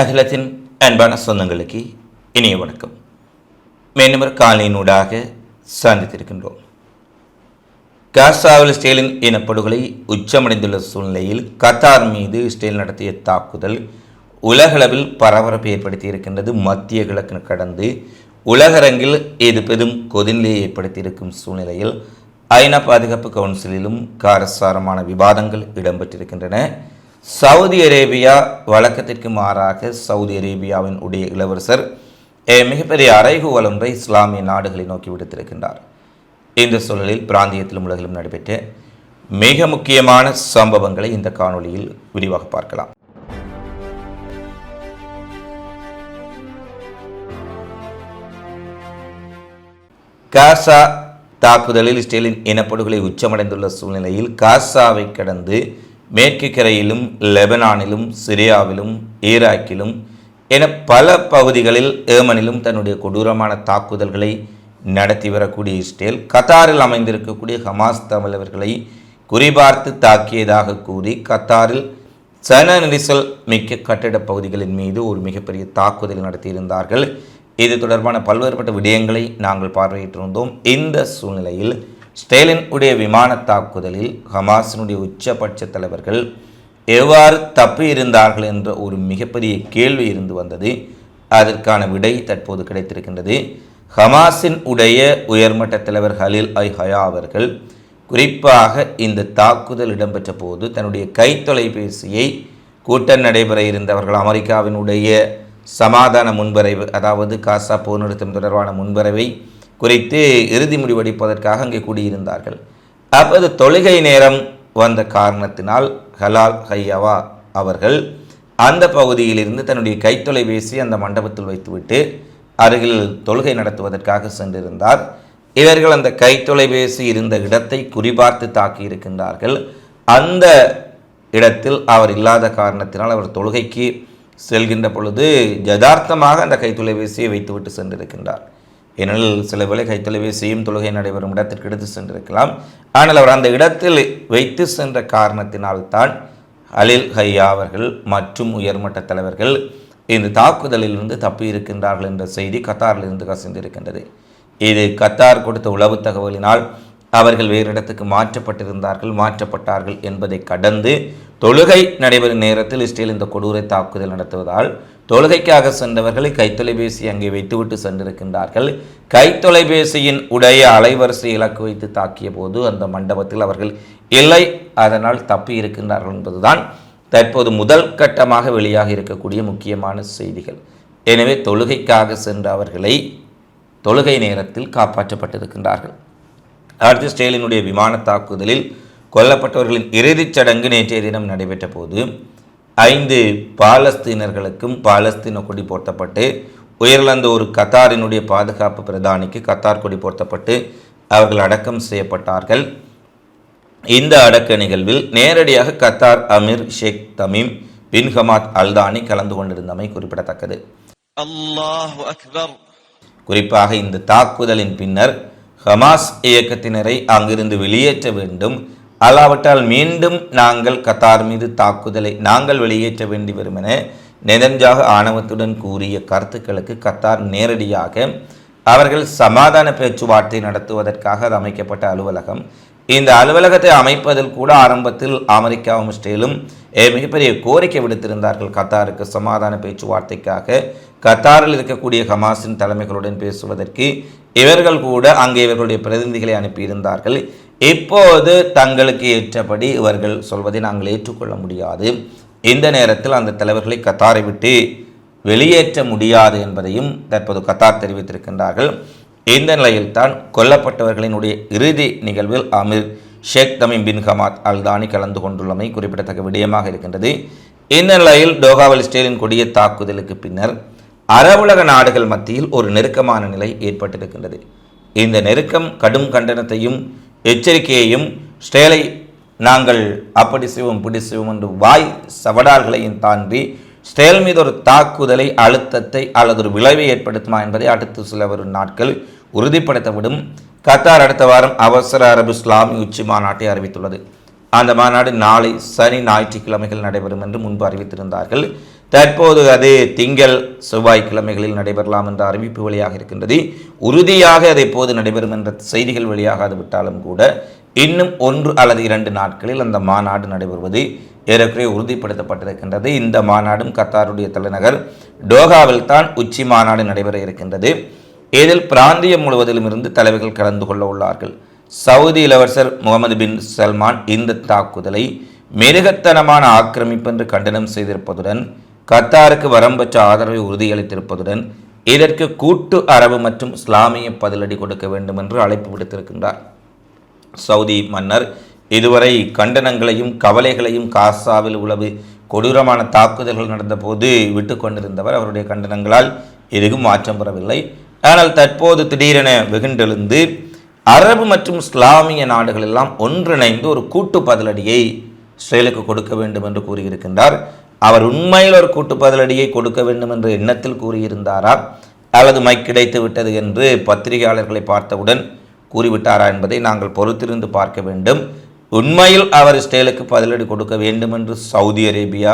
அகிலத்தின் அன்பான சொந்தங்களுக்கு இனிய வணக்கம். மேன்மர் காலையினூடாக சந்தித்திருக்கின்றோம். காசாவில் இஸ்ரேலின் இனப்படுகொலை உச்சமடைந்துள்ள சூழ்நிலையில் கத்தார் மீது இஸ்ரேல் நடத்திய தாக்குதல் உலகளவில் பரபரப்பை ஏற்படுத்தி இருக்கின்றது மத்திய கிழக்கு கடந்து உலகரங்கில் இது பெரும் கொதிநிலையை ஏற்படுத்தியிருக்கும் சூழ்நிலையில் ஐநா பாதுகாப்பு கவுன்சிலிலும் காரசாரமான விவாதங்கள் இடம்பெற்றிருக்கின்றன. சவுதி அரேபியா வழக்கத்திற்கு மாறாக சவுதி அரேபியாவின் உடைய இளவரசர் மிகப்பெரிய அறைகூவல் ஒன்றை இஸ்லாமிய நாடுகளை நோக்கி விடுத்திருக்கின்றார். இந்த சூழலில் பிராந்தியத்திலும் உலகிலும் நடைபெற்ற மிக முக்கியமான சம்பவங்களை இந்த காணொளியில் விரிவாக பார்க்கலாம். காசா தாக்குதலில் இஸ்ரேலின் இனப்படுகொலை உச்சமடைந்துள்ள சூழ்நிலையில் காசாவை கடந்து மேற்கு கரையிலும் லெபனானிலும் சிரியாவிலும் ஈராக்கிலும் என பல பகுதிகளில் ஏமனிலும் தன்னுடைய கொடூரமான தாக்குதல்களை நடத்தி வரக்கூடிய இஸ்ரேல் கத்தாரில் அமைந்திருக்கக்கூடிய ஹமாஸ் தமிழர்களை குறிபார்த்து தாக்கியதாக கூறி கத்தாரில் சன நெரிசல் மிக்க கட்டிடப் பகுதிகளின் மீது ஒரு மிகப்பெரிய தாக்குதல் நடத்தியிருந்தார்கள். இது தொடர்பான பல்வேறுபட்ட விடயங்களை நாங்கள் பார்வையிட்டிருந்தோம். இந்த சூழ்நிலையில் ஸ்டேலின் உடைய விமான தாக்குதலில் ஹமாஸினுடைய உச்சபட்ச தலைவர்கள் எவ்வாறு தப்பி இருந்தார்கள் என்ற ஒரு மிகப்பெரிய கேள்வி இருந்து வந்தது. அதற்கான விடை தற்போது கிடைத்திருக்கின்றது. ஹமாஸின் உடைய உயர்மட்ட தலைவர் ஹலீல் ஐ ஹயா அவர்கள் குறிப்பாக இந்த தாக்குதல் இடம்பெற்ற போது தன்னுடைய கைத்தொலைபேசியை கூட்டம் நடைபெற இருந்தவர்கள் அமெரிக்காவினுடைய சமாதான முன்வரைவு அதாவது காசா போர் நிறுத்தம் தொடர்பான முன்வரைவை குறித்து இறுதி முடிவெடுப்பதற்காக அங்கே கூடியிருந்தார்கள். அப்போது தொழுகை நேரம் வந்த காரணத்தினால் ஹலால் ஹையவா அவர்கள் அந்த பகுதியிலிருந்து தன்னுடைய கைத்தொலைபேசி அந்த மண்டபத்தில் வைத்துவிட்டு அருகில் தொழுகை நடத்துவதற்காக சென்றிருந்தார். இவர்கள் அந்த கைத்தொலைபேசி இருந்த இடத்தை குறிபார்த்து தாக்கியிருக்கின்றார்கள் அந்த இடத்தில் அவர் இல்லாத காரணத்தினால் அவர் தொழுகைக்கு செல்கின்ற பொழுது யதார்த்தமாக அந்த கைத்தொலைபேசியை வைத்துவிட்டு சென்றிருக்கின்றார். ஏனெனில் சில வேளை கைத்தொலைபேசியும் தொழுகை நடைபெறும் இடத்திற்கு எடுத்து சென்றிருக்கலாம். ஆனால் அவர் அந்த இடத்தில் வைத்து சென்ற காரணத்தினால்தான் அலில் ஹையா அவர்கள் மற்றும் உயர்மட்ட தலைவர்கள் இந்த தாக்குதலிலிருந்து தப்பியிருக்கின்றார்கள் என்ற செய்தி கத்தாரிலிருந்து கசிந்திருக்கின்றது. இது கத்தார் கொடுத்த உளவு தகவலினால் அவர்கள் வேறு இடத்துக்கு மாற்றப்பட்டிருந்தார்கள் மாற்றப்பட்டார்கள் என்பதை கடந்து தொழுகை நடைபெறும் நேரத்தில் இஸ்ரேல் இந்த கொடூரை தாக்குதல் நடத்துவதால் தொழுகைக்காக சென்றவர்களை கைத்தொலைபேசி அங்கே வைத்துவிட்டு சென்றிருக்கின்றார்கள். கைத்தொலைபேசியின் உடைய அலைவரிசை இலக்கு வைத்து தாக்கிய போது அந்த மண்டபத்தில் அவர்கள் இல்லை அதனால் தப்பி இருக்கின்றார்கள் என்பதுதான் தற்போது முதல் கட்டமாக வெளியாக இருக்கக்கூடிய முக்கியமான செய்திகள். எனவே தொழுகைக்காக சென்ற அவர்களை தொழுகை நேரத்தில் காப்பாற்றப்பட்டிருக்கின்றார்கள். அடுத்து ஸ்டேலினுடைய விமான தாக்குதலில் கொல்லப்பட்டவர்களின் இறுதிச் சடங்கு நேற்றைய தினம் நடைபெற்ற போது ஐந்து பாலஸ்தீனர்களுக்கும் பாலஸ்தீன கொடி போர்த்தப்பட்டு உயர்லந்த ஒரு கத்தாரினுடைய பாதுகாப்பு பிரதானிக்கு கத்தார் கொடி போர்த்தப்பட்டு அவர்கள் அடக்கம் செய்யப்பட்டார்கள். இந்த அடக்க நிகழ்வில் நேரடியாக Qatar Amir Sheikh Tamim bin Hamad Al Thani கலந்து கொண்டிருந்தமை குறிப்பிடத்தக்கது. குறிப்பாக இந்த தாக்குதலின் பின்னர் ஹமாஸ் இயக்கத்தினரை அங்கிருந்து வெளியேற்ற வேண்டும் அல்லாவிட்டால் மீண்டும் நாங்கள் கத்தார் மீது தாக்குதலை நாங்கள் வெளியேற்ற வேண்டி வரும் என நெதன்ஜாக ஆணவத்துடன் கூறிய கருத்துக்களுக்கு கத்தார் நேரடியாக அவர்கள் சமாதான பேச்சுவார்த்தை நடத்துவதற்காக அது அமைக்கப்பட்ட அலுவலகம். இந்த அலுவலகத்தை அமைப்பதில் கூட ஆரம்பத்தில் அமெரிக்காவும் இஸ்ரேலும் மிகப்பெரிய கோரிக்கை விடுத்திருந்தார்கள் கத்தாருக்கு சமாதான பேச்சுவார்த்தைக்காக. கத்தாரில் இருக்கக்கூடிய ஹமாஸின் தலைமைகளுடன் பேசுவதற்கு இவர்கள் கூட அங்கே இவர்களுடைய பிரதிநிதிகளை அனுப்பியிருந்தார்கள். இப்போது தங்களுக்கு ஏற்றபடி இவர்கள் சொல்வதை நாங்கள் ஏற்றுக்கொள்ள முடியாது. இந்த நேரத்தில் அந்த தலைவர்களை கத்தாரை விட்டு வெளியேற்ற முடியாது என்பதையும் தற்போது கத்தார் தெரிவித்திருக்கின்றார்கள். இந்த நிலையில்தான் கொல்லப்பட்டவர்களினுடைய இறுதி நிகழ்வில் Amir Sheikh Tamim bin Hamad Al Thani கலந்து கொண்டுள்ளமை குறிப்பிடத்தக்க விடயமாக இருக்கின்றது. இந்த நிலையில் டோகாவல் இஸ்ரேலின் கொடிய தாக்குதலுக்கு பின்னர் அரபுலக நாடுகள் மத்தியில் ஒரு நெருக்கமான நிலை ஏற்பட்டிருக்கின்றது. இந்த நெருக்கம் கடும் கண்டனத்தையும் எச்சரிக்கையையும் ஸ்டேலை நாங்கள் அப்படி செய்வோம் இப்படி செய்வோம் என்று வாய் சவடால்களையும் தாண்டி ஸ்டேல் மீது ஒரு தாக்குதலை அழுத்தத்தை அல்லது ஒரு விளைவை ஏற்படுத்துமா என்பதை அடுத்து சில வரும் நாட்கள் உறுதிப்படுத்தவிடும் கத்தார் அடுத்த வாரம் அவசர அரபு இஸ்லாமிய உச்சி மாநாட்டை அறிவித்துள்ளது. அந்த மாநாடு நாளை சனி ஞாயிற்றுக்கிழமைகள் நடைபெறும் என்று முன்பு அறிவித்திருந்தார்கள். தற்போது அது திங்கள் செவ்வாய்க்கிழமைகளில் நடைபெறலாம் என்ற அறிவிப்பு வெளியாக இருக்கின்றது. உறுதியாக அது எப்போது நடைபெறும் என்ற செய்திகள் வெளியாகாது விட்டாலும் கூட இன்னும் ஒன்று அல்லது இரண்டு நாட்களில் அந்த மாநாடு நடைபெறுவது ஏறக்குறைய உறுதிப்படுத்தப்பட்டிருக்கின்றது. இந்த மாநாடும் கத்தாருடைய தலைநகர் டோகாவில் தான் உச்சி மாநாடு நடைபெற இருக்கின்றது. இதில் பிராந்தியம் முழுவதிலும் இருந்து தலைவர்கள் கலந்து கொள்ள உள்ளார்கள். சவுதி இளவரசர் முகமது பின் சல்மான் இந்த தாக்குதலை மிருகத்தனமான ஆக்கிரமிப்பு என்று கண்டனம் செய்திருப்பதுடன் கத்தாருக்கு வரம்பற்ற ஆதரவை உறுதியளித்திருப்பதுடன் இதற்கு கூட்டு அரபு மற்றும் இஸ்லாமிய பதிலடி கொடுக்க வேண்டும் என்று அழைப்பு விடுத்திருக்கின்றார். சவுதி மன்னர் இதுவரை கண்டனங்களையும் கவலைகளையும் காசாவில் உளவு கொடூரமான தாக்குதல்கள் நடந்தபோது விட்டு கொண்டிருந்தவர். அவருடைய கண்டனங்களால் எதுவும் மாற்றம் பெறவில்லை. ஆனால் தற்போது திடீரென வெகுண்டெழுந்து அரபு மற்றும் இஸ்லாமிய நாடுகள் எல்லாம் ஒன்றிணைந்து ஒரு கூட்டு பதிலடியை இஸ்ரேலுக்கு கொடுக்க வேண்டும் என்று கூறியிருக்கின்றார். அவர் உண்மையில் ஒரு கூட்டு பதிலடியை கொடுக்க வேண்டும் என்ற எண்ணத்தில் கூறியிருந்தாரா? அல்லது மைக் கிடைத்து விட்டது என்று பத்திரிகையாளர்களை பார்த்தவுடன் கூறிவிட்டாரா என்பதை நாங்கள் பொறுத்திருந்து பார்க்க வேண்டும். உண்மையில் அவர் இஸ்ரேலுக்கு பதிலடி கொடுக்க வேண்டும் என்று சவுதி அரேபியா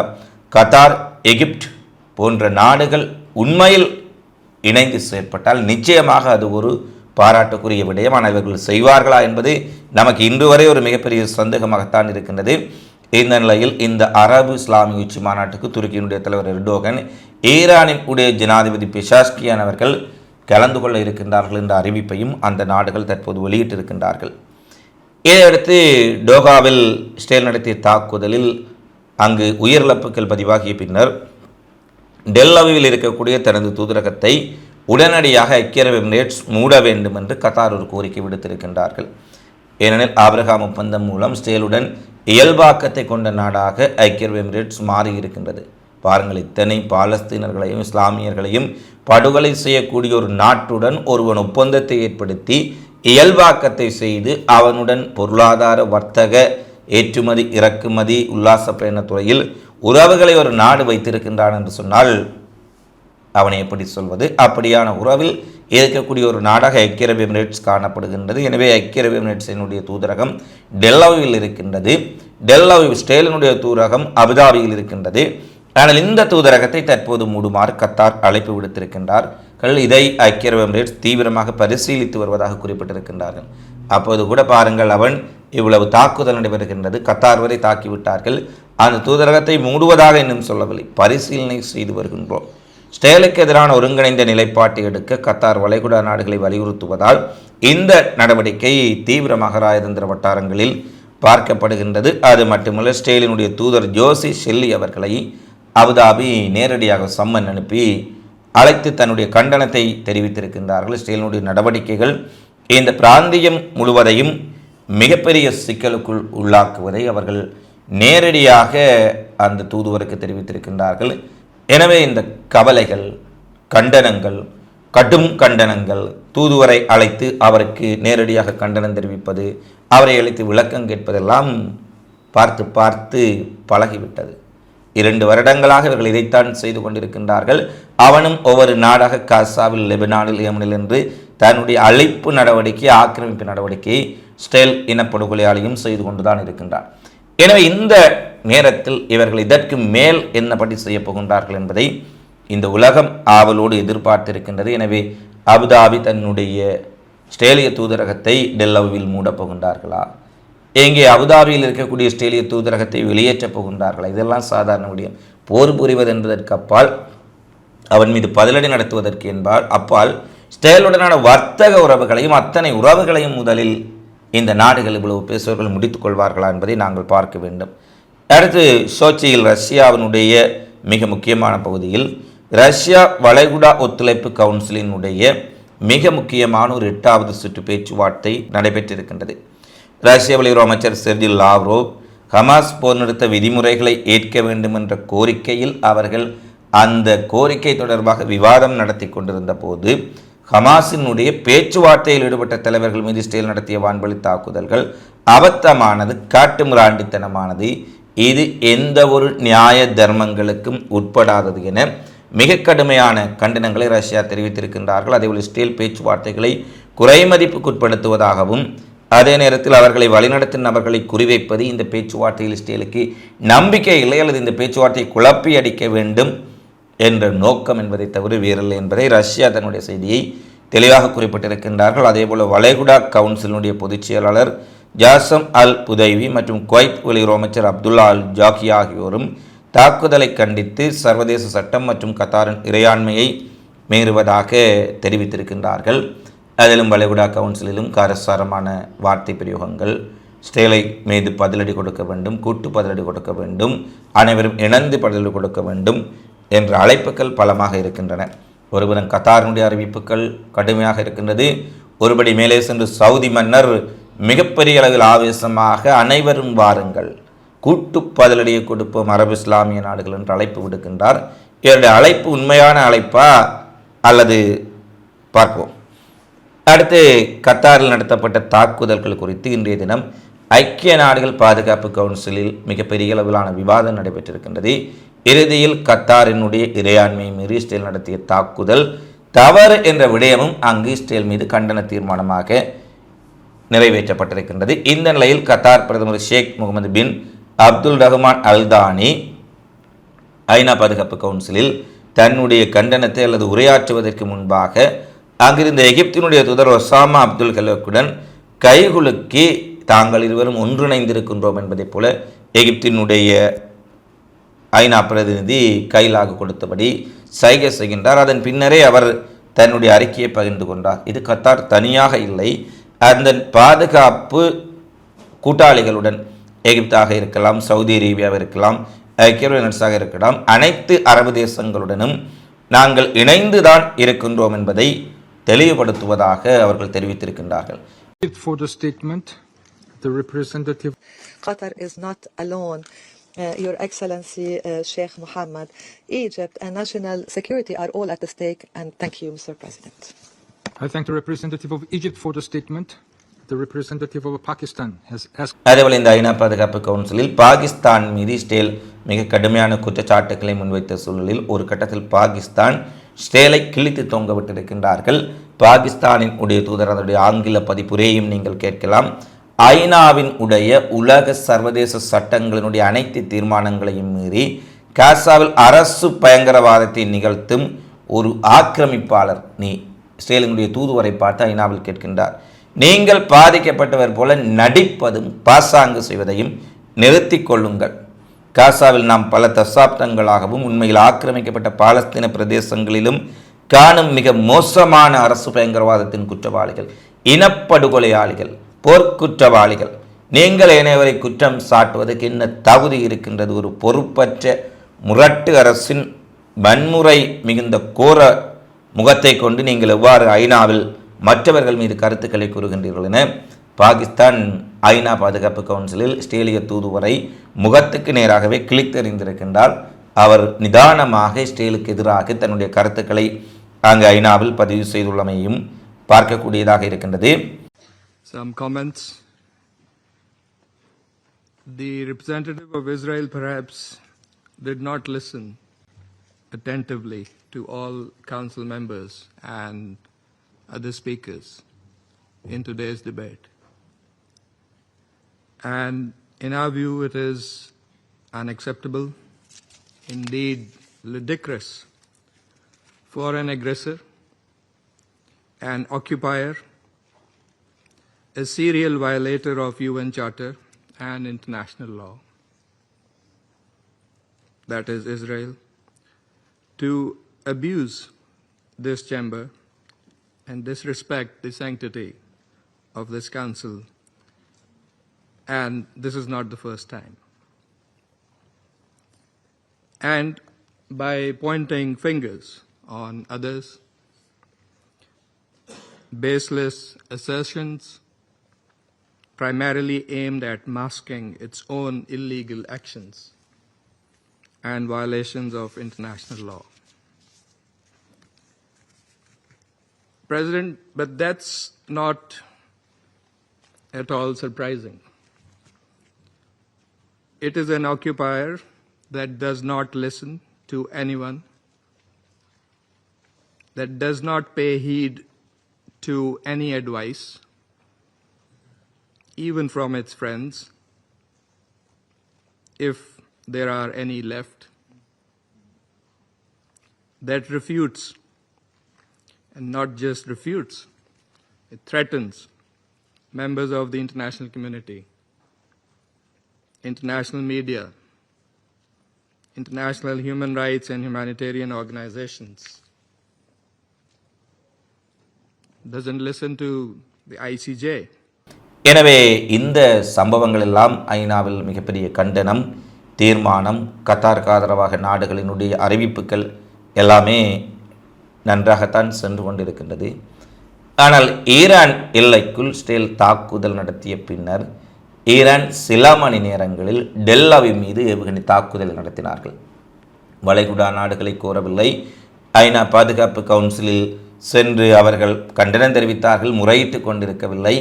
கத்தார் எகிப்ட் போன்ற நாடுகள் உண்மையில் இணைந்து செயற்பட்டால் நிச்சயமாக அது ஒரு பாராட்டுக்குரிய விடயம் ஆனால் இவர்கள் செய்வார்களா என்பது நமக்கு இன்று வரை ஒரு மிகப்பெரிய சந்தேகமாகத்தான் இருக்கின்றது. இந்த நிலையில் இந்த அரபு இஸ்லாமிய உச்சி மாநாட்டுக்கு துருக்கியினுடைய தலைவர் எர்டோகன் ஈரானின் உடைய ஜனாதிபதி பிஷாஸ்கியான் அவர்கள் கலந்து கொள்ள இருக்கின்றார்கள் என்ற அறிவிப்பையும் அந்த நாடுகள் தற்போது வெளியிட்டிருக்கின்றார்கள். இதையடுத்து டோகாவில் இஸ்ரேல் நடத்திய தாக்குதலில் அங்கு உயிரிழப்புகள் பதிவாகிய பின்னர் டெல்லவியில் இருக்கக்கூடிய தனது தூதரகத்தை உடனடியாக ஐக்கிய அரபு எமிரேட்ஸ் மூட வேண்டும் என்று கத்தார் ஒரு கோரிக்கை விடுத்திருக்கின்றார்கள். ஏனெனில் ஆபிரகாம் ஒப்பந்தம் மூலம் இஸ்ரேலுடன் இயல்பாக்கத்தை கொண்ட நாடாக ஐக்கிய அரபு எமிரேட்ஸ் மாறியிருக்கின்றது பாருங்கள் இத்தனை பாலஸ்தீனர்களையும் இஸ்லாமியர்களையும் படுகொலை செய்யக்கூடிய ஒரு நாட்டுடன் ஒருவன் ஒப்பந்தத்தை ஏற்படுத்தி இயல்பாக்கத்தை செய்து அவனுடன் பொருளாதார வர்த்தக ஏற்றுமதி இறக்குமதி உல்லாச பயணத்துறையில் உறவுகளை ஒரு நாடு வைத்திருக்கின்றான் என்று சொன்னால் அவனை எப்படி சொல்வது? அப்படியான உறவில் இருக்கக்கூடிய ஒரு நாடாக ஐக்கிய அரபு எமிரேட்ஸ் காணப்படுகின்றது. எனவே ஐக்கிய அரபு எமிரேட்ஸினுடைய தூதரகம் டெல்லாவில் இருக்கின்றது. டெல்லாவி ஸ்டேலினுடைய தூதரகம் அபுதாபியில் இருக்கின்றது. ஆனால் இந்த தூதரகத்தை தற்போது மூடுமாறு கத்தார் அழைப்பு விடுத்திருக்கின்றார். இதை ஐக்கிய அரபு எமிரேட்ஸ் தீவிரமாக பரிசீலித்து வருவதாக குறிப்பிட்டிருக்கின்றார்கள். அப்போது கூட பாருங்கள் அவன் இவ்வளவு தாக்குதல் நடைபெறுகின்றது. கத்தார் வரை தாக்கிவிட்டார்கள். அந்த தூதரகத்தை மூடுவதாக இன்னும் சொல்லவில்லை. பரிசீலனை செய்து வருகின்றோம். ஸ்டேலுக்கு எதிரான ஒருங்கிணைந்த நிலைப்பாட்டை எடுக்க கத்தார் வளைகுடா நாடுகளை வலியுறுத்துவதால் இந்த நடவடிக்கை தீவிரமாக ராஜதந்திர வட்டாரங்களில் பார்க்கப்படுகின்றது. அது மட்டுமல்ல ஸ்டேலினுடைய தூதர் ஜோசி ஷெல்லி அவர்களை அபுதாபி நேரடியாக சம்மன் அனுப்பி அழைத்து தன்னுடைய கண்டனத்தை தெரிவித்திருக்கின்றார்கள். ஸ்டேலினுடைய நடவடிக்கைகள் இந்த பிராந்தியம் முழுவதையும் மிகப்பெரிய சிக்கலுக்குள் உள்ளாக்குவதை அவர்கள் நேரடியாக அந்த தூதுவருக்கு தெரிவித்திருக்கின்றார்கள். எனவே இந்த கவலைகள் கண்டனங்கள் கடும் கண்டனங்கள் தூதுவரை அழைத்து அவருக்கு நேரடியாக கண்டனம் தெரிவிப்பது அவரை அழைத்து விளக்கம் கேட்பதெல்லாம் பார்த்து பார்த்து பழகிவிட்டது. இரண்டு வருடங்களாக இவர்கள் இதைத்தான் செய்து கொண்டிருக்கின்றார்கள். அவனும் ஒவ்வொரு நாடாக காசாவில் லெபனானில் ஏமனில் என்று தன்னுடைய அழைப்பு நடவடிக்கை ஆக்கிரமிப்பு நடவடிக்கையை ஸ்டெல் இனப்படுகொலையாளியும் செய்து கொண்டுதான் இருக்கின்றார் எனவே இந்த நேரத்தில் இவர்கள் இதற்கு மேல் என்ன படி செய்ய போகின்றார்கள் என்பதை இந்த உலகம் ஆவலோடு எதிர்பார்த்திருக்கின்றது. எனவே அபுதாபி தன்னுடைய ஸ்ட்ரேலிய தூதரகத்தை டெல்லவில் மூடப் போகின்றார்களா? எங்கே அபுதாபியில் இருக்கக்கூடிய ஸ்ட்ரேலிய தூதரகத்தை வெளியேற்றப் போகின்றார்களா? இதெல்லாம் சாதாரண விடயம். போர் புரிவது என்பதற்கு அப்பால் அவன் மீது பதிலடி நடத்துவதற்கு என்பால் அப்பால் ஸ்டேலுடனான வர்த்தக உறவுகளையும் அத்தனை உறவுகளையும் முதலில் இந்த நாடுகள் இவ்வளவு பேசுவர்கள் முடித்துக் கொள்வார்களா என்பதை நாங்கள் பார்க்க வேண்டும். அடுத்து சோச்சியில் ரஷ்யாவினுடைய மிக முக்கியமான பகுதியில் ரஷ்யா வளைகுடா ஒத்துழைப்பு கவுன்சிலினுடைய மிக முக்கியமான ஒரு எட்டாவது சுற்று பேச்சுவார்த்தை நடைபெற்றிருக்கின்றது. ரஷ்ய வெளியுறவு அமைச்சர் செர்ஜி லாவ்ரோ ஹமாஸ் போர் நிறுத்த விதிமுறைகளை ஏற்க வேண்டும் என்ற கோரிக்கையில் அவர்கள் அந்த கோரிக்கை தொடர்பாக விவாதம் நடத்தி கொண்டிருந்த போது ஹமாஸினுடைய பேச்சுவார்த்தையில் ஈடுபட்ட தலைவர்கள் மீது இஸ்ரேல் நடத்திய வான்வழி தாக்குதல்கள் அபத்தமானது காட்டுமிராண்டித்தனமானது இது எந்த ஒரு நியாய தர்மங்களுக்கும் உட்படாதது என மிக கடுமையான கண்டனங்களை ரஷ்யா தெரிவித்திருக்கின்றார்கள். அதேபோல் இஸ்ரேல் பேச்சுவார்த்தைகளை குறைமதிப்புக்குட்படுத்துவதாகவும் அதே நேரத்தில் அவர்களை வழிநடத்தும் நபர்களை குறிவைப்பது இந்த பேச்சுவார்த்தையில் இஸ்ரேலுக்கு நம்பிக்கை இல்லை அல்லது இந்த பேச்சுவார்த்தையை குழப்பி அடிக்க வேண்டும் என்ற நோக்கம் என்பதை தவிர வேறில்லை என்பதை ரஷ்யா தன்னுடைய செய்தியை தெளிவாக குறிப்பிட்டிருக்கின்றார்கள். அதேபோல வளைகுடா கவுன்சிலினுடைய பொதுச் செயலாளர் ஜாசம் அல் புதைவி மற்றும் குவைத் வெளியுறவு அமைச்சர் அப்துல்லா அல் ஜாக்கி ஆகியோரும் தாக்குதலை கண்டித்து சர்வதேச சட்டம் மற்றும் கத்தாரின் இறையாண்மையை மீறுவதாக தெரிவித்திருக்கின்றார்கள். அதிலும் வளைகுடா கவுன்சிலிலும் காரசாரமான வார்த்தை பிரயோகங்கள் ஸ்டேலை மீது பதிலடி கொடுக்க வேண்டும் கூட்டு பதிலடி கொடுக்க வேண்டும் அனைவரும் இணைந்து பதிலடி கொடுக்க வேண்டும் என்ற அழைப்புகள் பலமாக இருக்கின்றன. ஒருபுறம் கத்தாரினுடைய அறிவிப்புகள் கடுமையாக இருக்கின்றது. ஒருபடி மேலே சென்று சவுதி மன்னர் மிகப்பெரிய அளவில் ஆவேசமாக அனைவரும் வாருங்கள். கூட்டு பதிலடியை கொடுப்போம் அரபு இஸ்லாமிய நாடுகள் என்று அழைப்பு விடுக்கின்றார். இவருடைய அழைப்பு உண்மையான அழைப்பா அல்லது பார்ப்போம். அடுத்து கத்தாரில் நடத்தப்பட்ட தாக்குதல்கள் குறித்து இன்றைய தினம் ஐக்கிய நாடுகள் பாதுகாப்பு கவுன்சிலில் மிகப்பெரிய அளவிலான விவாதம் நடைபெற்றிருக்கின்றது. இறுதியில் கத்தாரினுடைய இறையாண்மையை மீறி இஸ்ரேல் நடத்திய தாக்குதல் தவறு என்ற விடயமும் அங்கு இஸ்ரேல் மீது கண்டன தீர்மானமாக நிறைவேற்றப்பட்டிருக்கின்றது. இந்த நிலையில் கத்தார் பிரதமர் Sheikh Mohammed bin Abdul Rahman Al Thani ஐநா பாதுகாப்பு கவுன்சிலில் தன்னுடைய கண்டனத்தை அல்லது உரையாற்றுவதற்கு முன்பாக அங்கிருந்த எகிப்தினுடைய தூதர் ஒசாமா அப்துல் கலோக்குடன் கைகுலுக்கி தாங்கள் இருவரும் ஒன்றிணைந்திருக்கின்றோம் என்பதைப் போல எகிப்தினுடைய ஐநா பிரதிநிதி கைலாக கொடுத்தபடி சைகை செய்கின்றார். அதன் பின்னரே அவர் தன்னுடைய அறிக்கையை பகிர்ந்து கொண்டார். இது கத்தார் தனியாக இல்லை. அந்த பாதுகாப்பு கூட்டாளிகளுடன் எகிப்தாக இருக்கலாம் சவுதி அரேபியாவாக இருக்கலாம் ஐக்கிய எமிரேட்ஸாக இருக்கலாம் அனைத்து அரபு தேசங்களுடனும் நாங்கள் இணைந்துதான் இருக்கின்றோம் என்பதை தெளிவுபடுத்துவதாக அவர்கள் தெரிவித்திருக்கின்றார்கள். For the statement, the representative Qatar is not alone. Uh, Your Excellency uh, Sheikh Mohammed, Egypt and national security are all at the stake. And thank you, Mr. President. I thank the representative of Egypt for the statement. The representative of Pakistan has asked அதேபோல் இந்த ஐநா பாதுகாப்பு கவுன்சிலில் பாகிஸ்தான் மீது Israel மிக கடுமையான குற்றச்சாட்டுக்களை முன்வைத்த சூழலில் ஒரு கட்டத்தில் பாகிஸ்தான் இஸ்ரேலை கிழித்து தொங்க விட்டிருக்கின்றார்கள் பாகிஸ்தானின் உடைய தூதர் அதனுடைய ஆங்கில பதிப்புரையும் நீங்கள் கேட்கலாம் ஐநாவின் உடைய உலக சர்வதேச சட்டங்களினுடைய அனைத்து தீர்மானங்களையும் மீறி காசாவில் அரசு பயங்கரவாதத்தை நிகழ்த்தும் ஒரு ஆக்கிரமிப்பாளர் நீ இஸ்ரேலினுடைய தூதுவரை பார்த்து ஐநாவில் கேட்கின்றார். நீங்கள் பாதிக்கப்பட்டவர் போல நடிப்பதும் பாசாங்கு செய்வதையும் நிறுத்தி கொள்ளுங்கள். காசாவில் நாம் பல தசாப்தங்களாகவும் உண்மையில் ஆக்கிரமிக்கப்பட்ட பாலஸ்தீன பிரதேசங்களிலும் காணும் மிக மோசமான அரசு பயங்கரவாதத்தின் குற்றவாளிகள் இனப்படுகொலையாளிகள் போர்க்குற்றவாளிகள். நீங்கள் ஏனையவரை குற்றம் சாட்டுவதற்கு என்ன தகுதி இருக்கின்றது? ஒரு பொறுப்பற்ற முரட்டு அரசின் வன்முறை மிகுந்த கோர முகத்தை கொண்டு நீங்கள் எவ்வாறு ஐநாவில் மற்றவர்கள் மீது கருத்துக்களை கூறுகின்றீர்கள் என பாகிஸ்தான் ஐநா பாதுகாப்பு கவுன்சிலில் இஸ்ரேலிய தூதுவரை முகத்துக்கு நேராகவே கிழித்தெறிந்திருக்கின்றார். அவர் நிதானமாக இஸ்ரேலுக்கு எதிராக தன்னுடைய கருத்துக்களை அங்கு ஐநாவில் பதிவு செய்துள்ளமையும் பார்க்கக்கூடியதாக இருக்கின்றது. Some comments. The representative of Israel perhaps did not listen attentively to all council members and other speakers in today's debate. And in our view, it is unacceptable, indeed ludicrous, for an aggressor, an occupier, a serial violator of UN Charter and international law, that is Israel, to abuse this chamber and disrespect the sanctity of this council. And this is not the first time. And by pointing fingers on others, baseless assertions primarily aimed at masking its own illegal actions and violations of international law. President, but that's not at all surprising. It is an occupier that does not listen to anyone, that does not pay heed to any advice, even from its friends, if there are any left, that refutes, and not just refutes, it threatens members of the international community, international media, international human rights and humanitarian organizations. Doesn't listen to the ICJ. எனவே இந்த சம்பவங்கள் எல்லாம் ஐநாவில் மிகப்பெரிய கண்டனம் தீர்மானம் கத்தாருக்கு ஆதரவாக நாடுகளினுடைய அறிவிப்புகள் எல்லாமே நன்றாகத்தான் சென்று கொண்டிருக்கின்றது. ஆனால் ஈரான் எல்லைக்குள் ஸ்டேல் தாக்குதல் நடத்திய பின்னர் ஈரான் சில மணி நேரங்களில் டெல்லாவி மீது ஏவுகணை தாக்குதல் நடத்தினார்கள். வளைகுடா நாடுகளை கோரவில்லை. ஐநா பாதுகாப்பு கவுன்சிலில் சென்று அவர்கள் கண்டனம் தெரிவித்தார்கள் முறையிட்டு கொண்டிருக்கவில்லை.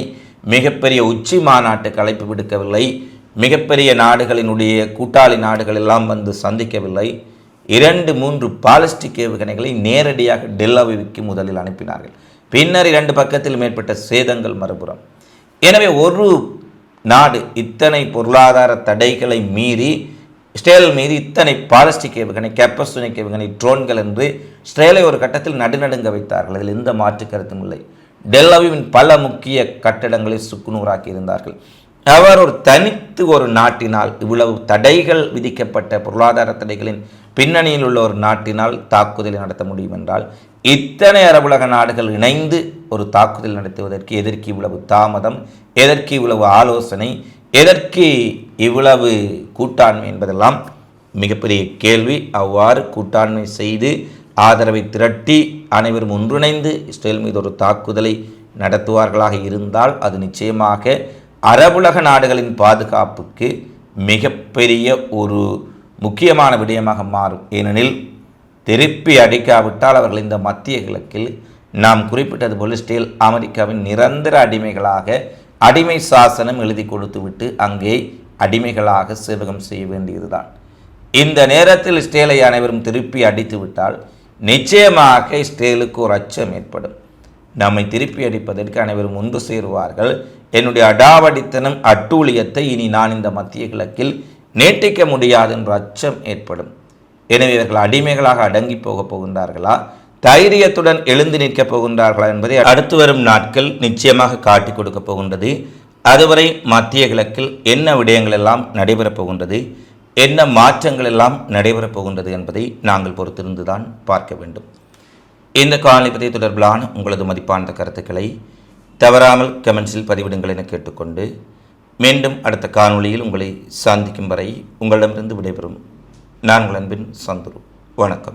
மிகப்பெரிய உச்சி மாநாட்டுக்கு அழைப்பு விடுக்கவில்லை. மிகப்பெரிய நாடுகளினுடைய கூட்டாளி நாடுகள் எல்லாம் வந்து சந்திக்கவில்லை. இரண்டு மூன்று பாலிஸ்டிக் ஏவுகணைகளை நேரடியாக டெல்லாவிக்கு முதலில் அனுப்பினார்கள். பின்னர் இரண்டு பக்கத்தில் மேற்பட்ட சேதங்கள் மறுபுறம். எனவே ஒரு நாடு இத்தனை பொருளாதார தடைகளை மீறி இஸ்ரேல் மீது இத்தனை பாலிஸ்டிக் ஏவுகணை கேப்பஸ்டோனிக் ஏவுகணை ட்ரோன்கள் என்று இஸ்ரேலை ஒரு கட்டத்தில் நடுநடுங்க வைத்தார்கள். அதில் எந்த மாற்று கருத்தும் இல்லை. டெல்லவிவின் பல முக்கிய கட்டடங்களை சுக்குநூறாக்கி இருந்தார்கள். அவர் ஒரு தனித்து ஒரு நாட்டினால் இவ்வளவு தடைகள் விதிக்கப்பட்ட பொருளாதார தடைகளின் பின்னணியில் உள்ள ஒரு நாட்டினால் தாக்குதலை நடத்த முடியும் என்றால் இத்தனை அரபுலக நாடுகள் இணைந்து ஒரு தாக்குதல் நடத்துவதற்கு எதற்கு இவ்வளவு தாமதம் எதற்கு இவ்வளவு ஆலோசனை எதற்கு இவ்வளவு கூட்டாண்மை என்பதெல்லாம் மிகப்பெரிய கேள்வி. அவ்வாறு கூட்டாண்மை செய்து ஆதரவை திரட்டி அனைவரும் ஒன்றிணைந்து இஸ்ரேல் மீது ஒரு தாக்குதலை நடத்துவார்களாக இருந்தால் அது நிச்சயமாக அரபுலக நாடுகளின் பாதுகாப்புக்கு மிகப்பெரிய ஒரு முக்கியமான விடயமாக மாறும். ஏனெனில் திருப்பி அடிக்காவிட்டால் அவர்கள் இந்த மத்திய கிழக்கில் நாம் குறிப்பிட்டது போல ஸ்டேல் அமெரிக்காவின் நிரந்தர அடிமைகளாக அடிமை சாசனம் எழுதி கொடுத்துவிட்டு அங்கே அடிமைகளாக சேவகம் செய்ய வேண்டியதுதான். இந்த நேரத்தில் ஸ்டேலை அனைவரும் திருப்பி அடித்துவிட்டால் நிச்சயமாக ஸ்டேலுக்கு ஒரு அச்சம் ஏற்படும். நம்மை திருப்பி அடிப்பதற்கு அனைவரும் ஒன்று சேருவார்கள். என்னுடைய அடாவடித்தனம் அட்டூழியத்தை இனி நான் இந்த மத்திய கிழக்கில் நீட்டிக்க முடியாது என்ற அச்சம் ஏற்படும். எனவே இவர்கள் அடிமைகளாக அடங்கி போகப் போகின்றார்களா? தைரியத்துடன் எழுந்து நிற்கப் போகின்றார்களா என்பதை அடுத்து வரும் நாட்கள் நிச்சயமாக காட்டிக் கொடுக்கப் போகின்றது. அதுவரை மத்திய கிழக்கில் என்ன விடயங்கள் எல்லாம் நடைபெறப் போகின்றது? என்ன மாற்றங்கள் எல்லாம் நடைபெறப் போகின்றது என்பதை நாங்கள் பொறுத்திருந்துதான் பார்க்க வேண்டும். இந்த காணொலி தொடர்பிலான உங்களது மதிப்பான கருத்துக்களை தவறாமல் கமெண்ட்ஸில் பதிவிடுங்கள் என கேட்டுக்கொண்டு மீண்டும் அடுத்த காணொளியில் உங்களை சந்திக்கும் வரை உங்களிடமிருந்து விடைபெறும். நான் உங்கள் அன்பின் சந்துரு. வணக்கம்.